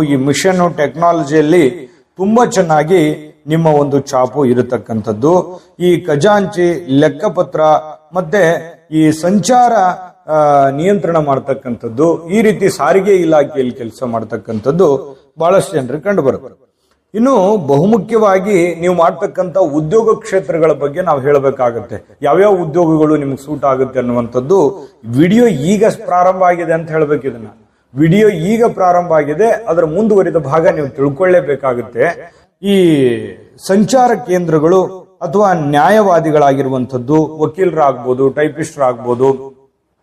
ಈ ಮಿಷನ್ ಟೆಕ್ನಾಲಜಿಯಲ್ಲಿ ತುಂಬಾ ಚೆನ್ನಾಗಿ ನಿಮ್ಮ ಒಂದು ಚಾಪು ಇರತಕ್ಕಂಥದ್ದು. ಈ ಖಜಾಂಚಿ, ಲೆಕ್ಕಪತ್ರ, ಮತ್ತೆ ಈ ಸಂಚಾರ ನಿಯಂತ್ರಣ ಮಾಡ್ತಕ್ಕಂಥದ್ದು. ಈ ರೀತಿ ಸಾರಿಗೆ ಇಲಾಖೆಯಲ್ಲಿ ಕೆಲಸ ಮಾಡ್ತಕ್ಕಂಥದ್ದು ಬಹಳಷ್ಟು ಜನರು ಕಂಡು ಬರುತ್ತೆ ಇನ್ನು ಬಹುಮುಖ್ಯವಾಗಿ ನೀವು ಮಾಡ್ತಕ್ಕಂಥ ಉದ್ಯೋಗ ಕ್ಷೇತ್ರಗಳ ಬಗ್ಗೆ ನಾವು ಹೇಳಬೇಕಾಗತ್ತೆ. ಯಾವ್ಯಾವ ಉದ್ಯೋಗಗಳು ನಿಮ್ಗೆ ಸೂಟ್ ಆಗುತ್ತೆ ಅನ್ನುವಂಥದ್ದು. ವಿಡಿಯೋ ಈಗ ಪ್ರಾರಂಭ ಆಗಿದೆ ಅಂತ ಹೇಳ್ಬೇಕು ಇದನ್ನ. ವಿಡಿಯೋ ಈಗ ಪ್ರಾರಂಭ ಆಗಿದೆ. ಅದರ ಮುಂದುವರಿದ ಭಾಗ ನೀವು ತಿಳ್ಕೊಳ್ಳೇಬೇಕಾಗುತ್ತೆ. ಈ ಸಂಚಾರ ಕೇಂದ್ರಗಳು ಅಥವಾ ನ್ಯಾಯವಾದಿಗಳಾಗಿರುವಂಥದ್ದು, ವಕೀಲರಾಗ್ಬೋದು, ಟೈಪಿಸ್ಟರಾಗ್ಬೋದು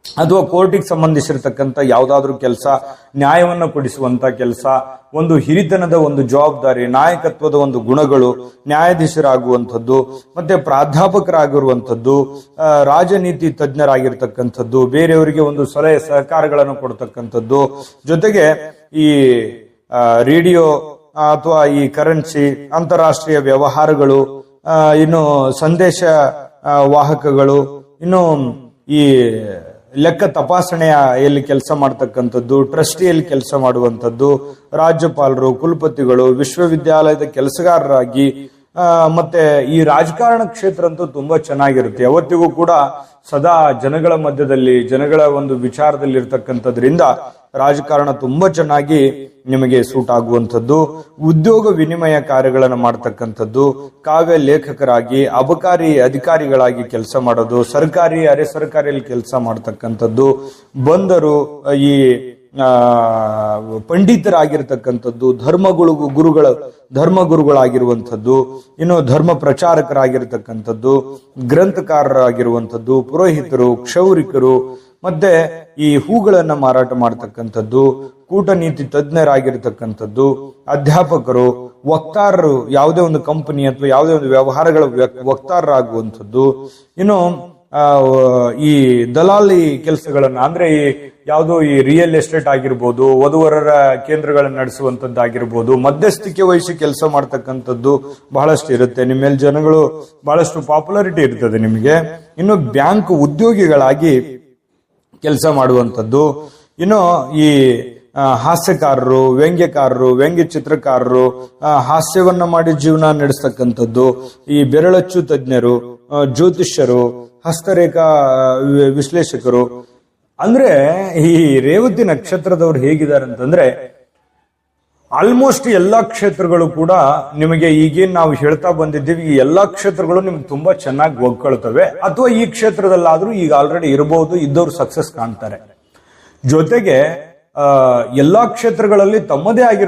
ಅಥವಾ ಕೋರ್ಟಿಗೆ ಸಂಬಂಧಿಸಿರ್ತಕ್ಕಂಥ ಯಾವುದಾದ್ರೂ ಕೆಲಸ, ನ್ಯಾಯವನ್ನು ಕೊಡಿಸುವಂತ ಕೆಲಸ, ಒಂದು ಹಿರಿತನದ ಒಂದು ಜವಾಬ್ದಾರಿ, ನಾಯಕತ್ವದ ಒಂದು ಗುಣಗಳು, ನ್ಯಾಯಾಧೀಶರಾಗುವಂಥದ್ದು, ಮತ್ತೆ ಪ್ರಾಧ್ಯಾಪಕರಾಗಿರುವಂಥದ್ದು ರಾಜನೀತಿ ತಜ್ಞರಾಗಿರ್ತಕ್ಕಂಥದ್ದು, ಬೇರೆಯವರಿಗೆ ಒಂದು ಸಲಹೆ ಸಹಕಾರಗಳನ್ನು ಕೊಡ್ತಕ್ಕಂಥದ್ದು, ಜೊತೆಗೆ ಈ ರೇಡಿಯೋ ಅಥವಾ ಈ ಕರೆನ್ಸಿ, ಅಂತಾರಾಷ್ಟ್ರೀಯ ವ್ಯವಹಾರಗಳು ಇನ್ನು ಸಂದೇಶ ವಾಹಕಗಳು, ಇನ್ನು ಈ ಲೆಕ್ಕ ತಪಾಸಣೆಯ ಎಲ್ಲಿ ಕೆಲಸ ಮಾಡ್ತಕ್ಕಂಥದ್ದು ಟ್ರಸ್ಟಿಯಲ್ಲಿ ಕೆಲಸ ಮಾಡುವಂಥದ್ದು ರಾಜ್ಯಪಾಲರು ಕುಲಪತಿಗಳು ವಿಶ್ವವಿದ್ಯಾಲಯದ ಕೆಲಸಗಾರರಾಗಿ ಮತ್ತೆ ಈ ರಾಜಕಾರಣ ಕ್ಷೇತ್ರ ಅಂತೂ ತುಂಬಾ ಚೆನ್ನಾಗಿರುತ್ತೆ. ಯಾವತ್ತಿಗೂ ಕೂಡ ಸದಾ ಜನಗಳ ಮಧ್ಯದಲ್ಲಿ, ಜನಗಳ ಒಂದು ವಿಚಾರದಲ್ಲಿ ಇರ್ತಕ್ಕಂಥದ್ರಿಂದ ರಾಜಕಾರಣ ತುಂಬಾ ಚೆನ್ನಾಗಿ ನಿಮಗೆ ಸೂಟ್ ಆಗುವಂಥದ್ದು. ಉದ್ಯೋಗ ವಿನಿಮಯ ಕಾರ್ಯಗಳನ್ನು ಮಾಡ್ತಕ್ಕಂಥದ್ದು. ಕಾವ್ಯ ಲೇಖಕರಾಗಿ, ಅಬಕಾರಿ ಅಧಿಕಾರಿಗಳಾಗಿ ಕೆಲಸ ಮಾಡೋದು, ಸರ್ಕಾರಿ ಅರೆ ಸರ್ಕಾರಿಯಲ್ಲಿ ಕೆಲಸ ಮಾಡ್ತಕ್ಕಂಥದ್ದು. ಬಂದರು ಈ ಪಂಡಿತರಾಗಿರ್ತಕ್ಕಂಥದ್ದು, ಧರ್ಮಗಳು, ಗುರುಗಳ ಧರ್ಮ ಗುರುಗಳಾಗಿರುವಂಥದ್ದು ಇನ್ನು ಧರ್ಮ ಪ್ರಚಾರಕರಾಗಿರ್ತಕ್ಕಂಥದ್ದು, ಗ್ರಂಥಕಾರರಾಗಿರುವಂಥದ್ದು, ಪುರೋಹಿತರು, ಕ್ಷೌರಿಕರು, ಮತ್ತೆ ಈ ಹೂಗಳನ್ನ ಮಾರಾಟ ಮಾಡ್ತಕ್ಕಂಥದ್ದು, ಕೂಟನೀತಿ ತಜ್ಞರಾಗಿರ್ತಕ್ಕಂಥದ್ದು, ಅಧ್ಯಾಪಕರು, ವಕ್ತಾರರು, ಯಾವುದೇ ಒಂದು ಕಂಪನಿ ಅಥವಾ ಯಾವುದೇ ಒಂದು ವ್ಯವಹಾರಗಳ ವ್ಯ- ವಕ್ತಾರರಾಗುವಂಥದ್ದು. ಇನ್ನು ಈ ದಲಾಲಿ ಕೆಲಸಗಳನ್ನ ಅಂದ್ರೆ ಈ ಯಾವುದೋ ಈ ರಿಯಲ್ ಎಸ್ಟೇಟ್ ಆಗಿರ್ಬೋದು ವಧುವರರ ಕೇಂದ್ರಗಳನ್ನು ನಡೆಸುವಂತದ್ದಾಗಿರ್ಬೋದು ಮಧ್ಯಸ್ಥಿಕೆ ವಹಿಸಿ ಕೆಲಸ ಮಾಡ್ತಕ್ಕಂಥದ್ದು ಬಹಳಷ್ಟು ಇರುತ್ತೆ. ನಿಮ್ಮ ಮೇಲೆ ಜನಗಳು ಬಹಳಷ್ಟು ಪಾಪ್ಯುಲಾರಿಟಿ ಇರ್ತದೆ ನಿಮಗೆ. ಇನ್ನು ಬ್ಯಾಂಕ್ ಉದ್ಯೋಗಿಗಳಾಗಿ ಕೆಲಸ ಮಾಡುವಂಥದ್ದು ಇನ್ನು ಈ ಹಾಸ್ಯಕಾರರು ವ್ಯಂಗ್ಯಕಾರರು ವ್ಯಂಗ್ಯ ಚಿತ್ರಕಾರರು ಆ, ಹಾಸ್ಯವನ್ನ ಮಾಡಿ ಜೀವನ ನಡೆಸ್ತಕ್ಕಂಥದ್ದು ಈ ಬೆರಳಚ್ಚು ತಜ್ಞರು ಆ, ಜ್ಯೋತಿಷ್ಯರು ಹಸ್ತರೇಖಾ ವಿಶ್ಲೇಷಕರು. ಅಂದ್ರೆ ಈ ರೇವತಿ ನಕ್ಷತ್ರದವರು ಹೇಗಿದ್ದಾರೆ ಅಂತಂದ್ರೆ ಆಲ್ಮೋಸ್ಟ್ ಎಲ್ಲಾ ಕ್ಷೇತ್ರಗಳು ಕೂಡ ನಿಮಗೆ ಈಗೇನ್ ನಾವು ಹೇಳ್ತಾ ಬಂದಿದ್ದೀವಿ, ಈ ಎಲ್ಲಾ ಕ್ಷೇತ್ರಗಳು ನಿಮ್ಗೆ ತುಂಬಾ ಚೆನ್ನಾಗಿ ಒಗ್ಕೊಳ್ತವೆ ಅಥವಾ ಈ ಕ್ಷೇತ್ರದಲ್ಲಾದ್ರೂ ಈಗ ಆಲ್ರೆಡಿ ಇರಬಹುದು ಇದ್ದವ್ರು ಸಕ್ಸಸ್ ಕಾಣ್ತಾರೆ. ಜೊತೆಗೆ ಎಲ್ಲಾ ಕ್ಷೇತ್ರಗಳಲ್ಲಿ ತಮ್ಮದೇ ಆಗಿರೋ